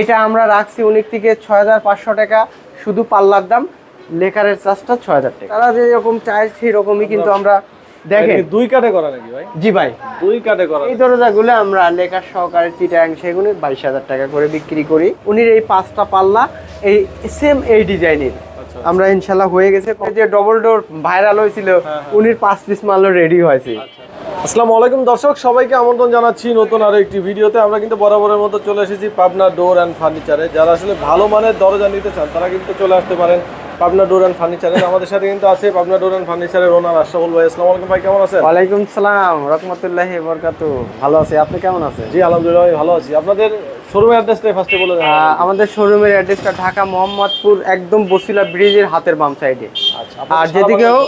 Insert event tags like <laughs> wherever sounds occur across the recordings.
এটা আমরা রাখছি উনিক থেকে ছয় হাজার পাঁচশো টাকা। শুধু পাল্লার দাম লেকারের চার্জটা ছয় হাজার টাকা। তারা যেরকম চায় সেই রকমই কিন্তু আমরা দেখেন। দুই কাটে করা নাকি ভাই? জি ভাই। দুই কাটে করা। এই দরজাগুলো আমরা লেকার সহকারে চিটাং সেগুলো বাইশ হাজার টাকা করে বিক্রি করি। উনির এই পাঁচটা পাল্লা এই সেম এই ডিজাইনের। আচ্ছা আমরা ইনশাল্লাহ হয়ে গেছে। যে ডবল ডোর ভাইরাল হয়েছিল হ্যাঁ, উনির পাঁচ পিস মালও রেডি হয়েছে। আসসালামু আলাইকুম দর্শক, সবাইকে আমন্ত্রণ জানাচ্ছি নতুন আরও একটি ভিডিওতে। আমরা কিন্তু বরাবরের মতো চলে এসেছি পাবনা ডোর অ্যান্ড ফার্নিচারে। যারা আসলে ভালো মানের দরজা নিতে চান, তারা কিন্তু চলে আসতে পারেন পাবনা ডোর অ্যান্ড ফার্নিচারে আমাদের সাথে কিন্তু আছে পাবনা ডোর অ্যান্ড ফার্নিচারের ওনার আশরাফুল ভাই। আসসালামু আলাইকুম ভাই কেমন আছেন? ওয়ালাইকুম সালাম রহমতুল্লাহি বরকাতু ভালো আছি আপনি কেমন আছেন? জি আলহামদুলিল্লাহ আমি ভালো আছি। আপনাদের শোরুমের অ্যাড্রেসটা ফার্স্টে বলে দেন। আমাদের শোরুমের অ্যাড্রেসটা ঢাকা মোহাম্মদপুর একদম বসিলা ব্রিজের হাতের বাম সাইডে আচ্ছা আর যেদিকেও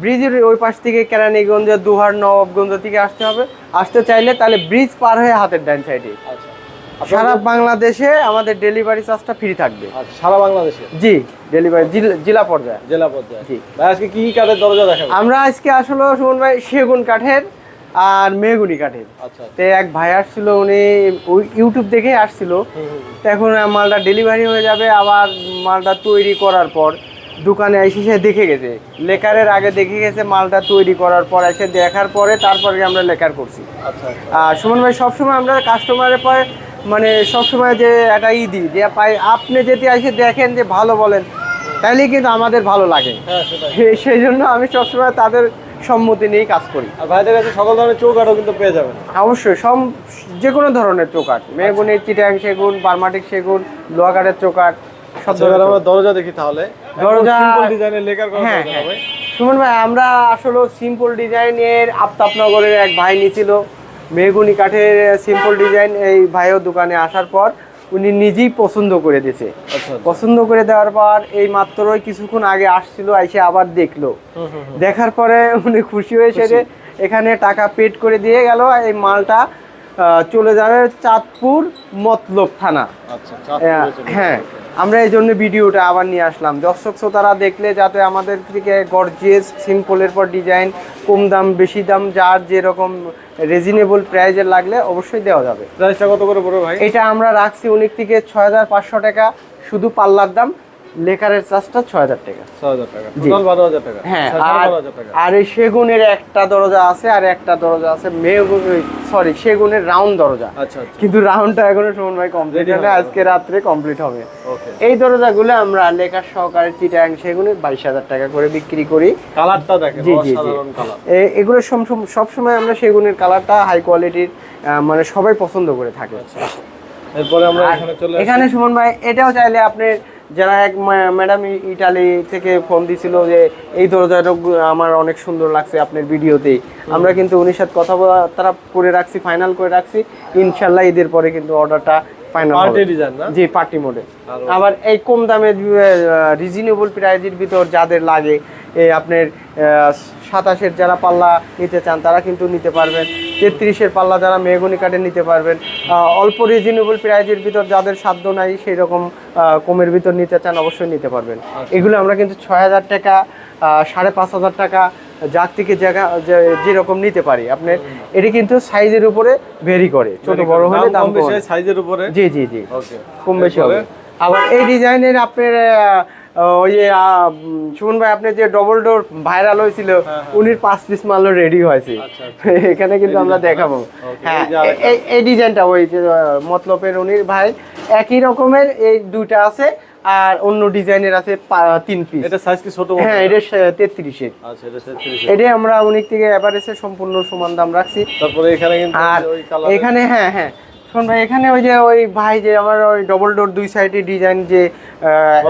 ব্রিজের ওই পাশ থেকে কেরানীগঞ্জ দুহার নবাবগঞ্জ থেকে আসতে হবে। আসতে চাইলে তাহলে ব্রিজ পার হয়ে হাতের ডান সাইডে আচ্ছা। সারা বাংলাদেশে আমাদের ডেলিভারি চার্জটা ফ্রি থাকবে। আচ্ছা সারা বাংলাদেশে? জি ডেলিভারি জেলা পর্যায়ে। জেলা পর্যায়ে। জি। ভাই আজকে কি কি কাঠের দরজা দেখাবেন আমরা আজকে আসলে সুমন ভাই সেগুন কাঠের আর মেহগুনি কাঠের। আচ্ছা তো এক ভাই আসছিল উনি ওই ইউটিউব দেখে আসছিল। তো এখন মালটা ডেলিভারি হয়ে যাবে আবার মালটা তৈরি করার পর দোকানে এসে সে দেখে গেছে। লেকারের আগে দেখে গেছে মালটা তৈরি করার পর এসে দেখার পরে তারপরে আমরা লেকার করছি। আচ্ছা আচ্ছা। আর সুমন ভাই সবসময় আমরা কাস্টমারের পরে মানে সবসময় যে একটা ই দিই যে পাই আপনি যদি এসে দেখেন যে ভালো বলেন তাহলেই কিন্তু আমাদের ভালো লাগে। হ্যাঁ সেই জন্য আমি সবসময় তাদের সম্মতি নিয়েই কাজ করি। আর ভাইদের কাছে সকল ধরনের চৌকাঠও কিন্তু পেয়ে যাবেন। অবশ্যই সব যে কোনো ধরনের চৌকাট মেগুনের চিটাং সেগুন বার্মাটিক সেগুন লোহা কাঠের চৌকাট সব আচ্ছা, ধরনের আমরা দরজা দেখি তাহলে। দরজা- ডিজাইনের লেকার হ্যাঁ, হ্যাঁ। সুমন ভাই আমরা আসলে সিম্পল ডিজাইনের আফতাবনগরের এক ভাই নিছিল। মেহগুনি কাঠের সিম্পল ডিজাইন এই ভাইও দোকানে আসার পর উনি নিজেই পছন্দ করে দিয়েছে। আচ্ছা পছন্দ করে দেওয়ার পর এই মাত্রই কিছুক্ষণ আগে আসছিল এসে আবার দেখল। দেখার পরে উনি খুশি হয়ে সেরে এখানে টাকা পেড করে দিয়ে গেল এই মালটা চলে যাবে চাঁদপুর মতলব থানা। আচ্ছা চলে হ্যাঁ আমরা এই জন্য ভিডিওটা আবার নিয়ে আসলাম। দর্শক শ্রোতারা দেখলে যাতে আমাদের থেকে গর্জিয়াস সিম্পলের পর ডিজাইন কম দাম বেশি দাম যার যেরকম রিজনেবল প্রাইজের লাগলে অবশ্যই দেওয়া যাবে। প্রাইসটা কত করে পড়বে ভাই? এটা আমরা রাখছি উনিক থেকে ছয় হাজার পাঁচশো টাকা। শুধু পাল্লার দাম লেকারের চার্জটা ছয় হাজার টাকা। ছ হাজার টাকা। হ্যাঁ আর এই সেগুনের একটা দরজা আছে আর একটা দরজা আছে মেগুন সরি সেগুনের রাউন্ড দরজা। আচ্ছা আচ্ছা। কিন্তু রাউন্ডটা এখনও সুমন ভাই কমপ্লিট হবে। আজকে রাত্রে কমপ্লিট হবে। এই দরজাগুলো আমরা লেকার সহকারে চিটাং সেগুনে বাইশ হাজার টাকা করে বিক্রি করি। কালারটা দেখেন জি, জি, জি। এগুলো সব- সবসময় আমরা সেগুনের কালারটা হাই কোয়ালিটির মানে সবাই পছন্দ করে থাকে। এরপরে আমরা এখানে চলে এখানে সুমন ভাই এটাও চাইলে আপনি যারা এক ম্যাডাম ইটালি থেকে ফোন দিছিল যে এই দরজাটা আমার অনেক সুন্দর লাগছে আপনার ভিডিওতে। আমরা কিন্তু উনির সাথে কথাবার্তা তারা করে রাখছি ফাইনাল করে রাখছি। ইনশাল্লাহ ঈদের পরে কিন্তু অর্ডারটা ফাইনাল পার্টি ডিজাইন না? জি পার্টি মোডে আবার এই কম দামে রিজনেবল প্রাইজের ভিতর যাদের লাগে এই আপনার সাতাশের যারা পাল্লা নিতে চান তারা কিন্তু নিতে পারবেন। তেত্রিশের পাল্লা যারা মেহগনি কাঠে নিতে পারবেন। অল্প রিজনেবল প্রাইজের ভিতর যাদের সাধ্য নাই সেই রকম কমের ভিতর নিতে চান অবশ্যই নিতে পারবেন। এগুলো আমরা কিন্তু ছয় হাজার টাকা সাড়ে পাঁচ হাজার টাকা যার থেকে জায়গা যেরকম নিতে পারি। আপনার এটি কিন্তু সাইজের উপরে ভেরি করে। ছোট বড় হলে দাম বেশি সাইজের উপরে? জি জি জি। কম বেশি হবে। আবার এই ডিজাইনের আপনার ওই যে সুমন ভাই আপনি যে ডবল ডোর ভাইরাল হয়েছিল উনির পাঁচ পিস মাল রেডি হয়েছে। আচ্ছা, <laughs> এখানে কিন্তু আমরা দেখাবো। হ্যাঁ এই ডিজাইনটা ওই যে মতলবের উনির ভাই একই রকমের এই দুইটা আছে আর অন্য ডিজাইনের আছে তিন পিস এটা সাইজ কি ছোট হ্যাঁ এটা তেত্রিশের আচ্ছা এটা 33 এটাই আমরা উনিক থেকে এভারেজে সম্পূর্ণ সমান দাম রাখছি। তারপরে এখানে কিন্তু আর এখানে হ্যাঁ হ্যাঁ। শোন ভাই এখানে ওই যে ওই ভাই যে আমার ওই ডবল ডোর দুই সাইডে ডিজাইন যে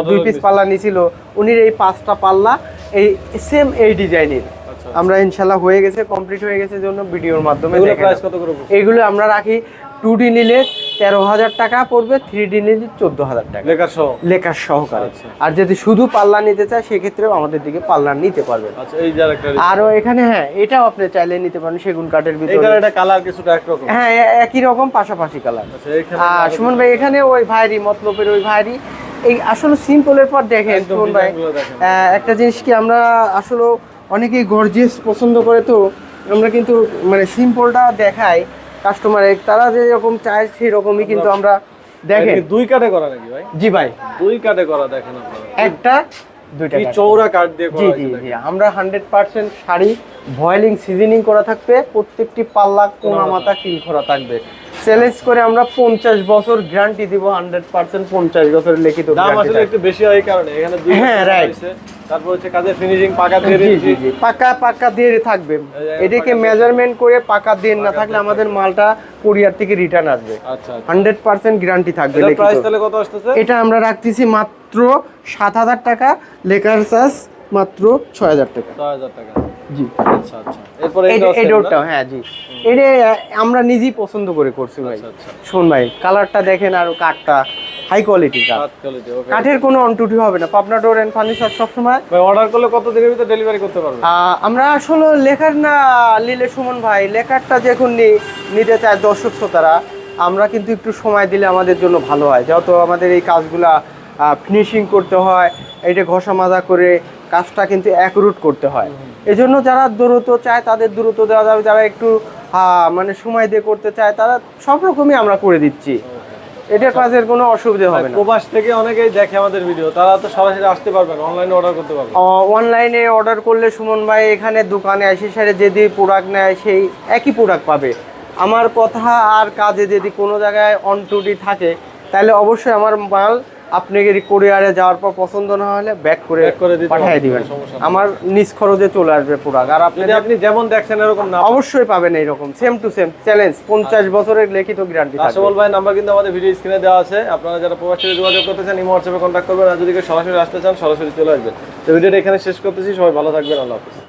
দুই পিস পাল্লা নিছিল উনির এই পাঁচটা পাল্লা এই সেম এই ডিজাইনের আচ্ছা আমরা ইনশাল্লাহ হয়ে গেছে কমপ্লিট হয়ে গেছে জন্য ভিডিওর মাধ্যমে এগুলো আমরা রাখি টু ডি নিলে তেরো হাজার টাকা পড়বে থ্রি ডি নিলে চোদ্দ হাজার টাকা। সহ। লেখার সহকারে। আচ্ছা। আর যদি শুধু পাল্লা নিতে চায় সেক্ষেত্রেও আমাদের দিকে পাল্লা নিতে পারবেন। আচ্ছা আরও এখানে হ্যাঁ এটাও আপনি চাইলে নিতে পারেন সেগুন কাঠের ভিতরে। কালার কিছুটা একরকম। হ্যাঁ একই রকম পাশাপাশি কালার। আচ্ছা আর সুমন ভাই এখানে ওই ভাইরি মতলবের ওই ভাইরি। এই আসলে সিম্পলের পর দেখেন সুমন ভাই। একটা জিনিস কি আমরা আসলে অনেকেই গর্জিয়াস পছন্দ করে তো আমরা কিন্তু মানে সিম্পলটা দেখাই। কাস্টমারে তারা যেরকম চায় সেই রকমই কিন্তু আমরা দেখেন। দুই কাটে করা নাকি ভাই? জি ভাই। দুই কাটে করা দেখেন আপনারা। একটা দুইটা কি। চৌড়া কাঠ দিয়ে করা জি জি। জি আমরা হান্ড্রেড পার্সেন্ট শাড়ি ভয়েলিং সিজনিং করা থাকবে প্রত্যেকটি পাল্লা কোনা মাথা। কিল করা থাকবে। চ্যালেঞ্জ করে আমরা পঞ্চাশ বছর গ্যারান্টি দিব হান্ড্রেড পার্সেন্ট পঞ্চাশ বছরের লিখিত দাম আসলে একটু বেশি হয় কারণে এখানে দুই হ্যাঁ. হয়েছে। তারপর হচ্ছে কাজের ফিনিশিং পাকা দিয়ে জি পাকা পাকা দিয়ে থাকবে। এটাকে মেজারমেন্ট করে পাকা দিয়ে না থাকলে আমাদের মালটা কোরিয়ার থেকে রিটার্ন আসবে। আচ্ছা আচ্ছা। হান্ড্রেড পার্সেন্ট গ্যারান্টি থাকবে লিখিত। প্রাইস তাহলে কত আসতেছে? এটা আমরা রাখতেছি মাত্র সাত হাজার টাকা লেকার চার্জ মাত্র ছয় হাজার টাকা। ছয় হাজার টাকা। জি। আচ্ছা আচ্ছা। এরপরে এই হ্যাঁ জি। এটা আমরা নিজেই পছন্দ করে করছি ভাই। আচ্ছা আচ্ছা। শোন ভাই কালারটা দেখেন আর কাঠটা হাই কাঠ। কোয়ালিটি কাঠের কোনো অন্টুটি হবে না। পাবনা ডোর অ্যান্ড ফার্নিচার সবসময়। ভাই অর্ডার করলে কত দিনের ভিতরে ডেলিভারি করতে পারবে? আমরা আসলে লেখার না নিলে সুমন ভাই লেখারটা যখন নি- নিতে চায় দর্শক শ্রোতারা আমরা কিন্তু একটু সময় দিলে আমাদের জন্য ভালো হয়। যেহেতু আমাদের এই কাজগুলা ফিনিশিং করতে হয় এটা ঘষা মাজা করে কাজটা কিন্তু এক রুট করতে হয়। এই জন্য যারা দ্রুত চায় তাদের দ্রুত দেওয়া যাবে। যারা একটু মানে সময় দিয়ে করতে চায় তারা সব রকমই আমরা করে দিচ্ছি। এটা কাজের কোনো অসুবিধা হবে না। প্রবাস থেকে অনেকেই দেখে আমাদের ভিডিও তারা তো সরাসরি আসতে পারবেন অনলাইনে অর্ডার করতে পারবেন অনলাইনে অর্ডার করলে সুমন ভাই এখানে দোকানে এসে সারে যদি প্রোডাক্ট নেয় সেই একই প্রোডাক্ট পাবে। আমার কথা আর কাজে যদি কোনো জায়গায় অন টুটি থাকে তাহলে অবশ্যই আমার মাল আপনাকে কোরিয়ারে যাওয়ার পর পছন্দ না হলে ব্যাক করে পাঠিয়ে দিবেন। আমার নিজ খরচে চলে আসবে প্রোডাক্ট আর আপনি আপনি যেমন দেখছেন এরকম না অবশ্যই পাবেন এইরকম সেম টু সেম চ্যালেঞ্জ পঞ্চাশ বছরের লিখিত গ্যারান্টি আশাবল ভাই নাম্বার কিন্তু আমাদের ভিডিও স্ক্রিনে দেওয়া আছে। আপনারা যারা প্রবাস থেকে যোগাযোগ করতে চান ইমো হোয়াটসঅ্যাপে কন্ট্যাক্ট করবেন। আর যদি সরাসরি আসতে চান সরাসরি চলে আসবেন। তো ভিডিওটা এখানে শেষ করতেছি। সবাই ভালো থাকবেন আল্লাহ হাফিজ।